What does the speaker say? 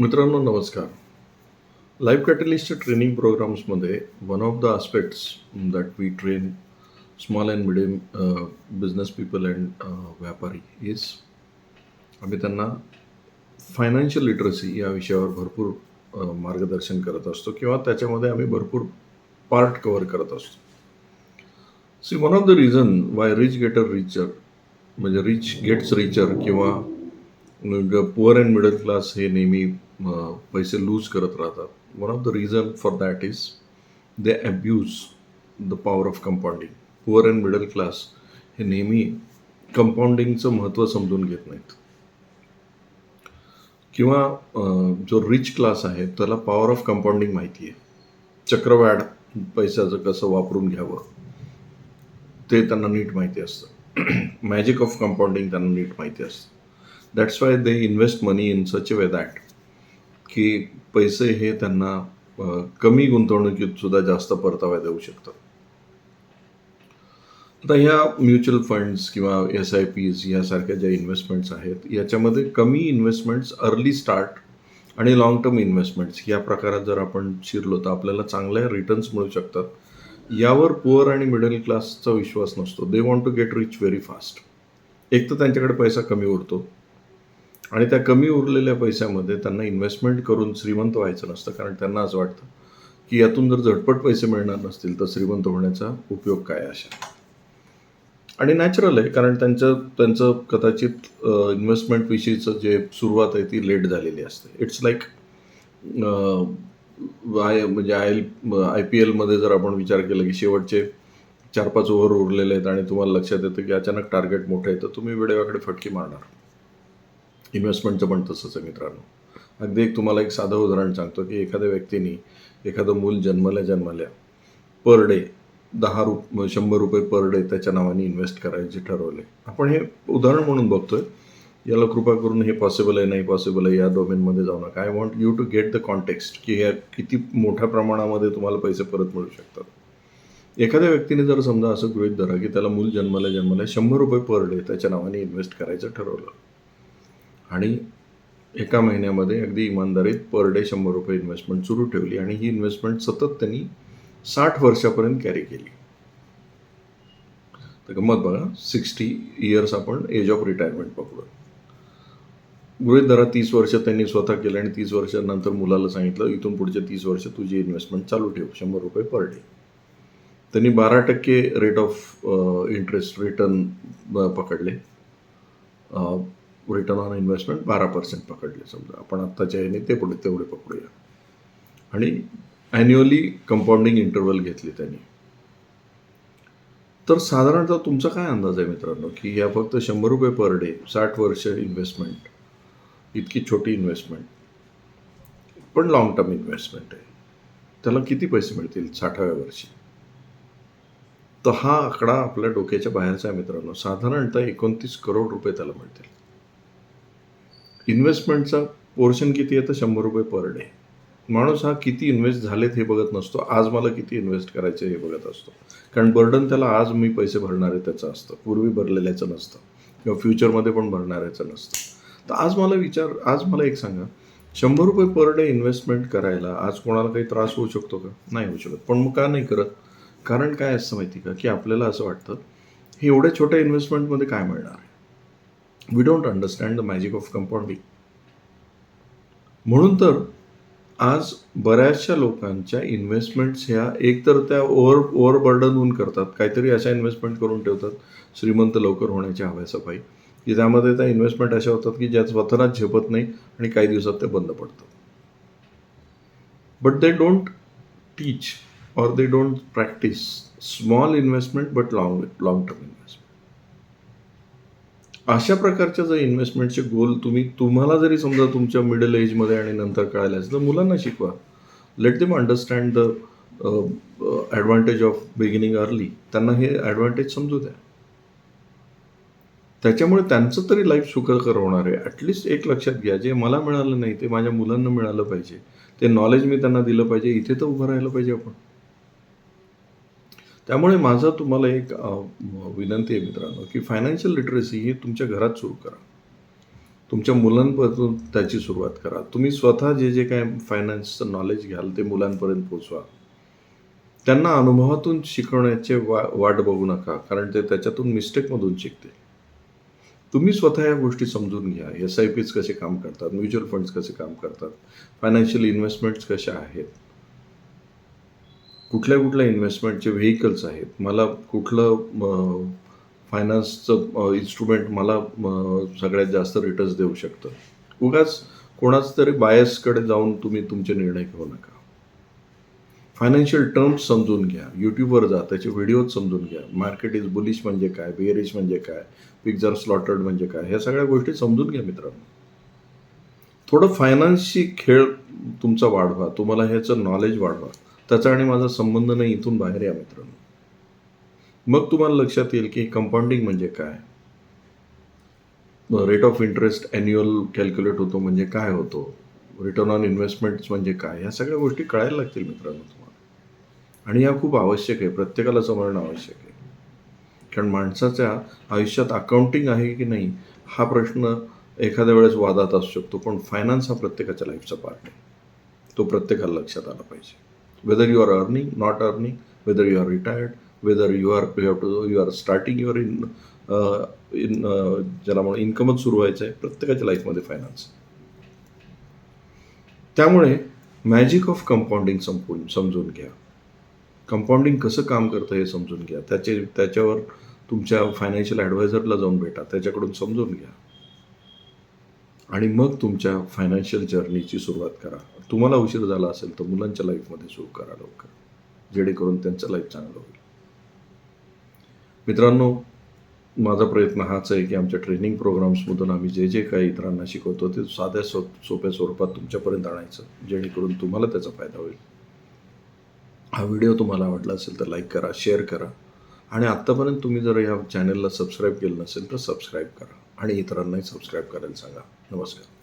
मित्रांनो नमस्कार. लाईफ कॅटलिस्टच्या training प्रोग्राम्समध्ये one of the aspects that we train small and medium business people and व्यापारी is आम्ही त्यांना फायनान्शियल लिटरसी या विषयावर भरपूर uh, मार्गदर्शन करत असतो किंवा त्याच्यामध्ये आम्ही भरपूर पार्ट कवर करत असतो. See one of the reason why rich getter richer म्हणजे रिच गेट्स रिचर किंवा पुअर अँड मिडल क्लास हे नेहमी पैसे लूज करत राहतात. One of the reason for that is they abuse the power of compounding poor and middle class हे नेहमी कंपाऊंडिंगचं महत्त्व समजून घेत नाहीत. किंवा जो रिच क्लास आहे त्याला पॉवर ऑफ कंपाऊंडिंग माहिती आहे. चक्रवाढ पैशाचं कसं वापरून घ्यावं ते त्यांना नीट माहिती असतं. मॅजिक ऑफ कंपाऊंडिंग त्यांना नीट माहिती असतं. That's why they invest money in such a way that की पैसे हे त्यांना कमी गुंतवणुकीत सुद्धा जास्त परतावा देऊ शकतात. आता ह्या म्युच्युअल फंड्स किंवा एस आय पीज यासारख्या ज्या इन्व्हेस्टमेंट्स आहेत याच्यामध्ये कमी इन्व्हेस्टमेंट्स अर्ली स्टार्ट आणि लाँग टर्म इन्व्हेस्टमेंट्स या प्रकारात जर आपण शिरलो तर आपल्याला चांगल्या रिटर्न्स मिळू शकतात. यावर पुअर आणि मिडल क्लासचा विश्वास नसतो. They want to get rich very fast एक तर त्यांच्याकडे पैसा कमी उरतो. आणि त्या कमी उरलेल्या पैशामध्ये त्यांना इन्व्हेस्टमेंट करून श्रीमंत व्हायचं नसतं कारण त्यांना असं वाटतं की यातून जर झटपट पैसे मिळणार नसतील तर श्रीमंत होण्याचा उपयोग काय अशा? आणि नॅचरल आहे कारण त्यांचं त्यांचं कदाचित इन्व्हेस्टमेंटविषयीचं जे सुरुवात आहे ती लेट झालेली असते. इट्स लाईक आय म्हणजे आय एल आय पी एलमध्ये जर आपण विचार केला की शेवटचे चार पाच ओव्हर उरलेले आहेत आणि तुम्हाला लक्षात येतं की अचानक टार्गेट मोठं आहे तर तुम्ही वेळेवाकडे फटकी मारणार. इन्व्हेस्टमेंटचं पण तसंच आहे मित्रांनो. अगदी एक तुम्हाला एक साधं उदाहरण सांगतो की एखाद्या व्यक्तीने एखादं मूल जन्मल्या जन्मल्या पर डे दहा रुप शंभर रुपये पर डे त्याच्या नावाने इन्व्हेस्ट करायचे ठरवले. आपण हे उदाहरण म्हणून बघतोय. याला कृपा करून हे पॉसिबल आहे नाही पॉसिबल आहे या डोमेनमध्ये जाऊ नका. I want you to get the context की ह्या किती मोठ्या प्रमाणामध्ये तुम्हाला पैसे परत मिळू शकतात. एखाद्या व्यक्तीने जर समजा असं गृहीत धरा की त्याला मूल जन्माला जन्माला शंभर रुपये पर डे त्याच्या नावाने इन्व्हेस्ट करायचं ठरवलं. आणि एका महिन्यामध्ये अगदी इमानदारीत पर डे शंभर रुपये इन्व्हेस्टमेंट सुरू ठेवली आणि ही इन्व्हेस्टमेंट सतत त्यांनी साठ वर्षापर्यंत कॅरी केली. तर गंमत बघा सिक्स्टी इयर्स आपण एज ऑफ रिटायरमेंट पकडू गृहित धरा तीस वर्ष त्यांनी स्वतः केलं आणि तीस वर्षानंतर मुलाला सांगितलं इथून पुढचे तीस वर्ष तुझी इन्व्हेस्टमेंट चालू ठेव शंभर रुपये पर डे त्यांनी बारा टक्के रेट ऑफ इंटरेस्ट रिटर्न पकडले. रिटर्न ऑन इन्व्हेस्टमेंट बारा पर्सेंट पकडले. समजा आपण आत्ताच्या याने ते पुढे तेवढे पकडूया. आणि ॲन्युअली कंपाऊंडिंग इंटरवल घेतली त्यांनी. तर साधारणतः तुमचा काय अंदाज आहे मित्रांनो? की या फक्त शंभर रुपये पर डे साठ वर्ष इन्व्हेस्टमेंट इतकी छोटी इन्व्हेस्टमेंट पण लाँग टर्म इन्व्हेस्टमेंट आहे. त्याला किती पैसे मिळतील साठाव्या वर्षी? तर हा आकडा आपल्या डोक्याच्या बाहेरचा आहे मित्रांनो. साधारणतः एकोणतीस करोड रुपये त्याला मिळतील. इन्व्हेस्टमेंटचा पोर्शन किती आहे तर शंभर रुपये पर डे. माणूस हा किती इन्व्हेस्ट झालेत हे बघत नसतो. आज मला किती इन्व्हेस्ट करायचे हे बघत असतो. कारण बर्डन त्याला आज मी पैसे भरणार आहे त्याचं असतं. पूर्वी भरलेल्याचं नसतं. किंवा फ्युचरमध्ये पण भरणाऱ्याचं नसतं. तर आज मला विचार आज मला एक सांगा. शंभर रुपये पर डे इन्व्हेस्टमेंट करायला आज कोणाला काही त्रास होऊ शकतो का? नाही होऊ शकत. पण मग का नाही करत? कारण काय असतं माहिती का? की आपल्याला असं वाटतं हे एवढ्या छोट्या इन्व्हेस्टमेंटमध्ये काय मिळणार आहे? We don't understand the magic of compounding म्हणून तर आज बऱ्याचशा लोकांच्या इन्व्हेस्टमेंट्स ह्या एकतर त्या ओव्हर ओव्हरबर्डन होऊन करतात. काहीतरी अशा इन्व्हेस्टमेंट करून ठेवतात. श्रीमंत लवकर होण्याच्या हव्यासपायी की त्यामध्ये त्या इन्व्हेस्टमेंट अशा होतात की ज्या स्वतःलाच झेपत नाही आणि काही दिवसात ते बंद पडतात. But they don't teach or they don't practice small investment but long long term investment. अशा प्रकारच्या जर इन्व्हेस्टमेंटचे गोल तुम्ही तुम्हाला जरी समजा तुमच्या मिडल एजमध्ये आणि नंतर कळायला असेल तर मुलांना शिकवा. Let them understand the advantage of beginning early त्यांना हे ॲडव्हान्टेज समजू द्या. त्याच्यामुळे त्यांचं तरी लाईफ सुखकर होणार आहे. ॲटलिस्ट एक लक्षात घ्या जे मला मिळालं नाही ते माझ्या मुलांना मिळालं पाहिजे. ते नॉलेज मी त्यांना दिलं पाहिजे. इथे तर उभं राहिलं पाहिजे आपण. त्यामुळे माझा तुम्हाला एक विनंती आहे मित्रांनो की फायनान्शियल लिटरसी ही तुमच्या घरात सुरू करा. तुमच्या मुलांपासून त्याची सुरुवात करा. तुम्ही स्वतः जे जे काय फायनान्सचं नॉलेज घ्याल ते मुलांपर्यंत पोचवा. त्यांना अनुभवातून शिकवण्याचे वा वाट बघू नका कारण ते त्याच्यातून मिस्टेकमधून शिकते तुम्ही स्वतः या गोष्टी समजून घ्या. एस आय पीज कसे काम करतात म्युच्युअल फंड्स कसे काम करतात फायनान्शियल इन्व्हेस्टमेंट्स कशा आहेत कुठल्या कुठल्या इन्व्हेस्टमेंटचे व्हेकल्स आहेत? मला कुठलं फायनान्सचं इन्स्ट्रुमेंट मला सगळ्यात जास्त रिटर्न्स देऊ शकतं? उगाच कोणाच तरी बायसकडे जाऊन तुम्ही तुमचे निर्णय घेऊ नका. फायनान्शियल टर्म्स समजून घ्या. यूट्यूबवर जा त्याचे व्हिडिओज समजून घ्या. मार्केट इज बुलिश म्हणजे काय? बेअरिश म्हणजे काय? पिक्झर स्लॉटर्ड म्हणजे काय? ह्या सगळ्या गोष्टी समजून घ्या मित्रांनो. थोडं फायनान्सशी खेळ तुमचा वाढवा. तुम्हाला ह्याचं नॉलेज वाढवा. त्याचा आणि माझा संबंध नाही इथून बाहेर या मित्रांनो. मग तुम्हाला लक्षात येईल की कंपाऊंडिंग म्हणजे काय? Rate of interest annual calculate होतो म्हणजे काय होतो? रिटर्न ऑन इन्व्हेस्टमेंट्स म्हणजे काय? ह्या सगळ्या गोष्टी कळायला लागतील मित्रांनो तुम्हाला. आणि या खूप आवश्यक आहे प्रत्येकाला समजणं आवश्यक आहे. कारण माणसाच्या आयुष्यात अकाउंटिंग आहे की नाही हा प्रश्न एखाद्या वेळेस वादात असू शकतो. पण फायनान्स हा प्रत्येकाच्या लाईफचा पार्ट आहे. तो प्रत्येकाला लक्षात आला पाहिजे. Whether are earning, earning not earning whether are retired, retired whether you are have have to you are starting your in in ज्याला म्हणून इन्कमच सुरू व्हायचं आहे प्रत्येकाच्या लाईफमध्ये फायनान्स त्यामुळे मॅजिक ऑफ कंपाऊंडिंग संपून समजून घ्या. कंपाऊंडिंग कसं काम करतं हे समजून घ्या. त्याचे त्याच्यावर तुमच्या फायनान्शियल ॲडवायझरला जाऊन भेटा. त्याच्याकडून समजून घ्या. आणि मग तुमच्या फायनान्शियल जर्नीची सुरुवात करा. तुम्हाला उशीर झाला असेल तर मुलांच्या लाईफमध्ये सुरू करा लवकर. जेणेकरून त्यांचं लाईफ चांगलं होईल. मित्रांनो माझा प्रयत्न हाच आहे की आमच्या ट्रेनिंग प्रोग्राम्समधून आम्ही जे जे काही इतरांना शिकवतो ते साध्या सो सोप्या स्वरूपात तुमच्यापर्यंत आणायचं. जेणेकरून तुम्हाला त्याचा फायदा होईल. हा व्हिडिओ तुम्हाला आवडला असेल तर लाईक करा शेअर करा. आणि आत्तापर्यंत तुम्ही जर या चॅनलला सबस्क्राईब केलं नसेल तर सबस्क्राईब करा. आणि इतरांनाही सबस्क्राईब करायला सांगा. नमस्कार.